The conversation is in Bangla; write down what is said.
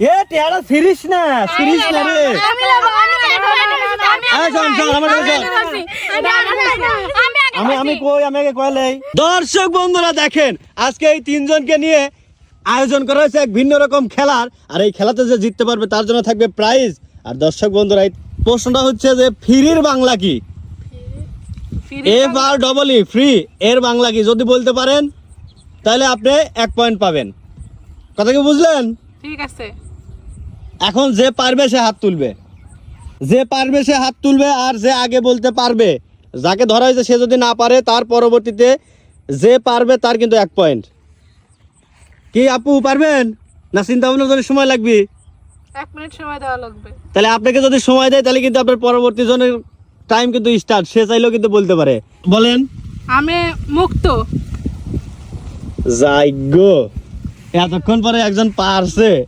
এ টেহারা ফিরিস না ফিরিস না রে এই শোন, শোন, আমার কথা শোন। আমি আমি কই আমি আগে কইলেই দর্শক বন্ধুরা দেখেন আজকে এই তিনজনকে নিয়ে আয়োজন করা হয়েছে এক ভিন্ন রকম খেলার আর এই খেলাতে যে জিততে পারবে তার জন্য থাকবে প্রাইজ আর দর্শক বন্ধুরা এই প্রশ্নটা হচ্ছে যে ফ্রির বাংলা কি F R double E free এর বাংলা কি যদি বলতে পারেন তাহলে আপনি এক পয়েন্ট পাবেন কথা কি বুঝলেন ঠিক আছে এখন যে পারবে সে হাত তুলবে। যে পারবে সে হাত তুলবে আর যে আগে বলতে পারবে যাকে ধরা হয়েছে সে যদি না পারে তার পরবর্তীতে যে পারবে তার কিন্তু এক পয়েন্ট কি আপু পারবেন? না চিন্তা ভাবনার জন্য সময় লাগবে? এক মিনিট সময় দেওয়া লাগবে। তাহলে আপনাকে যদি সময় দেয় তাহলে কিন্তু আপনার পরবর্তী জনের টাইম কিন্তু স্টার্ট সে চাইলেও কিন্তু বলতে পারে। বলেন। আমি মুক্ত। যাই গো এতক্ষণ পরে একজন পারছে।